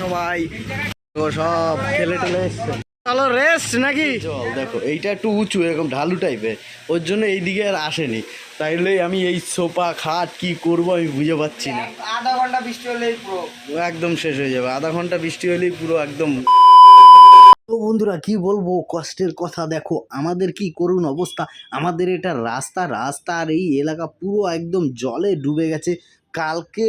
সবাই। সব খেলে টেলে এসছে। চলো রেস্ট নাকি? জল দেখো এইটা একটু উঁচু এরকম ঢালু টাইপের ওর জন্য এইদিকে আর আসেনি। তাইলে আমি এই সোফা খাট কি করব আমি বুঝে পাচ্ছি না। আধা ঘণ্টা বৃষ্টি হলেই পুরো। একদম শেষ হয়ে যাবে। আধা ঘণ্টা বৃষ্টি হলেই পুরো একদম তো বন্ধুরা কি বলব? কষ্টের কথা দেখো আমাদের কি করুন অবস্থা? আমাদের এটা রাস্তা রাস্তা আর এই এলাকা পুরো একদম জলে ডুবে গেছে। কালকে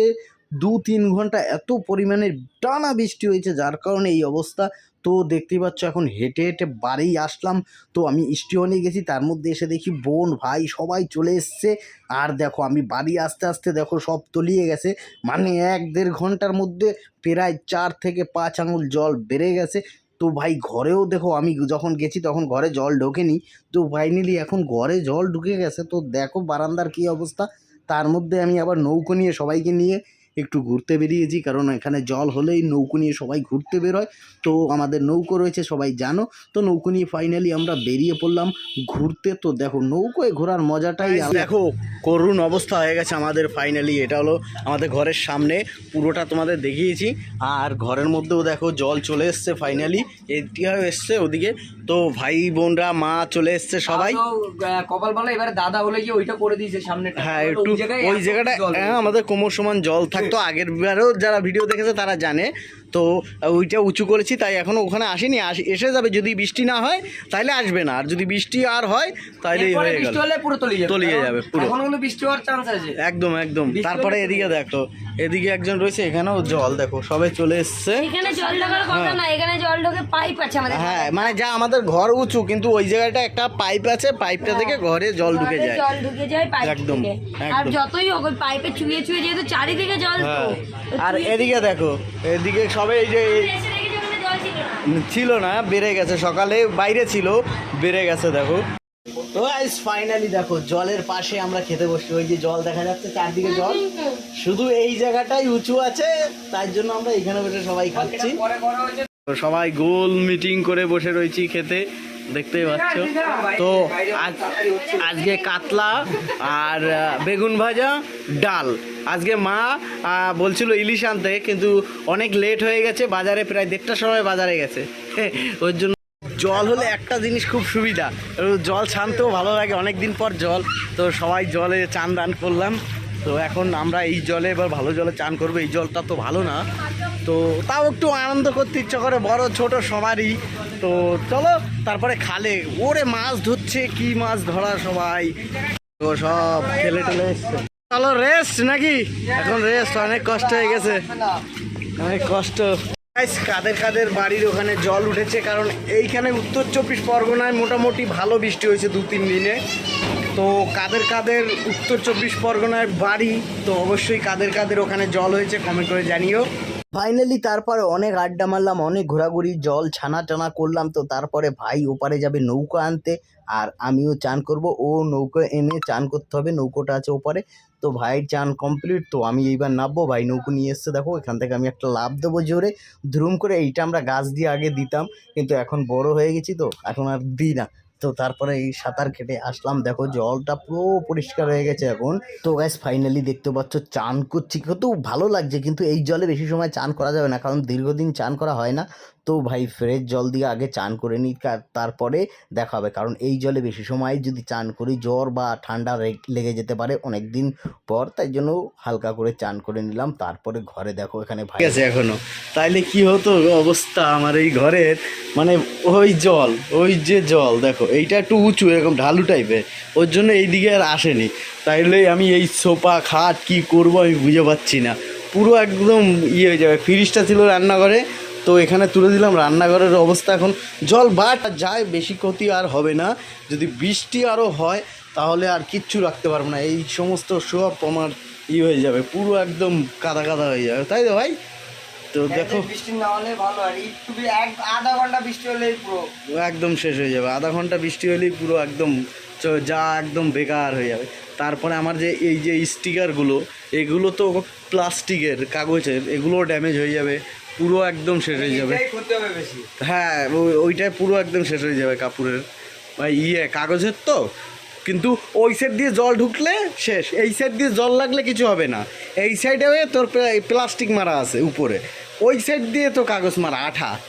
দু তিন ঘণ্টা এত পরিমাণে টানা বৃষ্টি হয়েছে, যার কারণে এই অবস্থা। তো দেখতেই পাচ্ছ, এখন হেঁটে হেঁটে বাড়ি আসলাম। তো আমি স্টিওনে গেছি, তার মধ্যে এসে দেখি বোন, ভাই সবাই চলে এসছে। আর দেখো, আমি বাড়ি আসতে আসতে দেখো সব তলিয়ে গেছে। মানে এক দেড় ঘণ্টার মধ্যে প্রায় চার থেকে পাঁচ আঙুল জল বেড়ে গেছে। তো ভাই ঘরেও দেখো, আমি যখন গেছি তখন ঘরে জল ঢোকেনি। তো ফাইনালি এখন ঘরে জল ঢুকে গেছে। তো দেখো বারান্দার কী অবস্থা। তার মধ্যে আমি আবার নৌকো নিয়ে সবাইকে নিয়ে একটু ঘুরতে বেরিয়েছি কারণ এখানে জল হলেই নৌকো নিয়ে সবাই ঘুরতে বেরোয়। তো আমাদের নৌকো রয়েছে সবাই জানো। তো নৌকো নিয়ে ফাইনালি আমরা বেরিয়ে পড়লাম ঘুরতে। তো দেখো নৌকোয় ঘোরার মজাটাই দেখো করুণ অবস্থা হয়ে গেছে আমাদের ফাইনালি এটা হলো আমাদের ঘরের সামনে পুরোটা তোমাদের দেখিয়েছি। আর ঘরের মধ্যেও দেখো জল চলে এসছে ফাইনালি এটিও এসছে ওদিকে। তো ভাই বোনরা মা চলে এসছে সবাই। কপাল বলে এবারে দাদা বলে কি ওইটা করে দিয়েছে সামনে হ্যাঁ একটু ওই জায়গাটা হ্যাঁ আমাদের কোমর সমান জল থাকতো আগের বারেও যারা ভিডিও দেখেছে তারা জানে। তো ওইটা উঁচু করেছি তাই এখনও ওখানে আসেনি। এসে যাবে যদি বৃষ্টি না হয় তাহলে আসবে না। আর যদি বৃষ্টি আর হয় তাহলেই হয়ে গেল। তলিয়ে যাবে। পুরো। বৃষ্টি হওয়ার চান্স আছে। একদম একদম। তারপরে এদিকে দেখো এদিকে একজন রয়েছে এখানেও জল দেখো সবে চলে এসছে। এখানে জল ঢোকার কথা না এখানে জল ঢোকে পাইপ হ্যাঁ মানে যা আমাদের ঘর উঁচু কিন্তু ওই জায়গাটা একটা পাইপ আছে পাইপটা থেকে ঘরে জল ঢুকে যায়। জল ঢুকে যায় একদম, আর যতই হোক পাইপে চুয়ে চুয়ে যেহেতু চারিদিকে জল হ্যাঁ। আর এদিকে দেখো এদিকে সবে এই যে এই- জল ছিল না। বেড়ে গেছে। সকালে বাইরে ছিল বেড়ে গেছে দেখো। তো গাইস ফাইনালি দেখো জলের পাশে আমরা খেতে বসি ওই যে জল দেখা যাচ্ছে চারদিকে জল। শুধু এই জায়গাটাই উঁচু আছে তার জন্য আমরা এখানে বসে সবাই খাচ্ছি। সবাই গোল মিটিং করে বসে রয়েছি খেতে। দেখতেই পাচ্ছ। তো আজ আজকে কাতলা আর বেগুন ভাজা, ডাল। আজকে মা বলছিল ইলিশ আনতে, কিন্তু অনেক লেট হয়ে গেছে, বাজারে প্রায় দেড়টার সময় বাজারে গেছে। ওর জন্য জল হলে একটা জিনিস খুব সুবিধা। জল ছানতেও ভালো লাগে অনেক দিন পর জল। তো সবাই জলে চান দান করলাম। তো এখন আমরা এই জলে, এবার ভালো জলে চান করব। এই জলটা তো ভালো না। তো তাও একটু আনন্দ করতে ইচ্ছা করে, বড়, ছোট সবারই। তো চলো, তারপরে খালে। ওরে মাছ ধরছে, কি মাছ ধরা সবাই? তো সব খেলে টেলে এসছে। চলো রেস্ট নাকি? এখন রেস্ট অনেক কষ্ট হয়ে গেছে। অনেক কষ্ট। কাদের কাদের বাড়ির ওখানে জল উঠেছে, কারণ এইখানে উত্তর চব্বিশ পরগনায় মোটামুটি ভালো বৃষ্টি হয়েছে দু, তিন দিনে। তো কাদের কাদের উত্তর চব্বিশ পরগনায় বাড়ি, তো অবশ্যই কাদের কাদের ওখানে জল হয়েছে কমেন্ট করে জানিও। ফাইনালি তারপরে অনেক আড্ডা মারলাম, অনেক ঘোরাঘুরি, জল ছানা টানা করলাম তো তারপরে ভাই ওপারে যাবে নৌকা আনতে আর আমিও চান করব। ও নৌকো এনে চান করতে হবে, নৌকোটা আছে ওপারে। তো ভাইয়ের চান কমপ্লিট তো আমি এইবার নামবো, ভাই নৌকো নিয়ে এসছে দেখো, এখান থেকে আমি একটা লাভ দেবো জোরে। ধুরুম করে এইটা আমরা গাছ দিয়ে আগে দিতাম, কিন্তু এখন বড় হয়ে গেছি তো, এখন আর দিই না। তো তারপরে এই সাঁতার কেটে আসলাম। দেখো জলটা পুরো পরিষ্কার হয়ে গেছে এখন। তো গ্যাস ফাইনালি দেখতে পাচ্ছ চান করছি। কত ভালো লাগছে, কিন্তু এই জলে বেশি সময় চান করা যাবে না, কারণ দীর্ঘদিন চান করা হয় না। তো ভাই ফ্রেশ জল দিয়ে আগে চান করে নিই তারপরে দেখা হবে। কারণ এই জলে বেশি সময় যদি চান করি, জ্বর বা ঠান্ডা লেগে যেতে পারে অনেক দিন পর। তাই জন্য হালকা করে চান করে নিলাম। তারপরে ঘরে দেখো এখানে ভাই আছে এখনও। তাইলে কি হতো অবস্থা আমার এই ঘরের? মানে ওই জল, ওই যে জল, দেখো এইটা একটু উঁচু, এরকম ঢালু টাইপের ওর জন্য এইদিকে আর আসেনি। তাইলে আমি এই সোফা, খাট কি করব আমি বুঝে পাচ্ছি না। পুরো একদম ইয়ে হয়ে যাবে। ফ্রিজটা ছিল রান্নাঘরে তো এখানে তুলে দিলাম রান্নাঘরের অবস্থা এখন জল বাট যায় বেশি ক্ষতি আর হবে না। যদি বৃষ্টি আরও হয় তাহলে আর কিচ্ছু রাখতে পারব না। এই সমস্ত সব আমার ই হয়ে যাবে পুরো একদম কাদা কাদা হয়ে যাবে। তাই তো ভাই? তো দেখো। বৃষ্টি না হলে ভালো আর একটু আধা ঘণ্টা বৃষ্টি হলেই পুরো একদম শেষ হয়ে যাবে। আধা ঘণ্টা বৃষ্টি হলেই পুরো একদম যা একদম বেকার হয়ে যাবে। তারপরে আমার যে এই যে স্টিকারগুলো এগুলো তো প্লাস্টিকের কাগজের এগুলো ড্যামেজ হয়ে যাবে পুরো একদম শেষ হয়ে যাবে। হ্যাঁ ওই- ওইটাই পুরো একদম শেষ হয়ে যাবে কাপড়ের। ইয়ে কাগজের তো। কিন্তু ওই সাইড দিয়ে জল ঢুকলে শেষ এই সাইড দিয়ে জল লাগলে কিছু হবে না। এই সাইডে তোর প্লাস্টিক মারা আছে উপরে। ওই সাইড দিয়ে তো কাগজ মারা আঠা।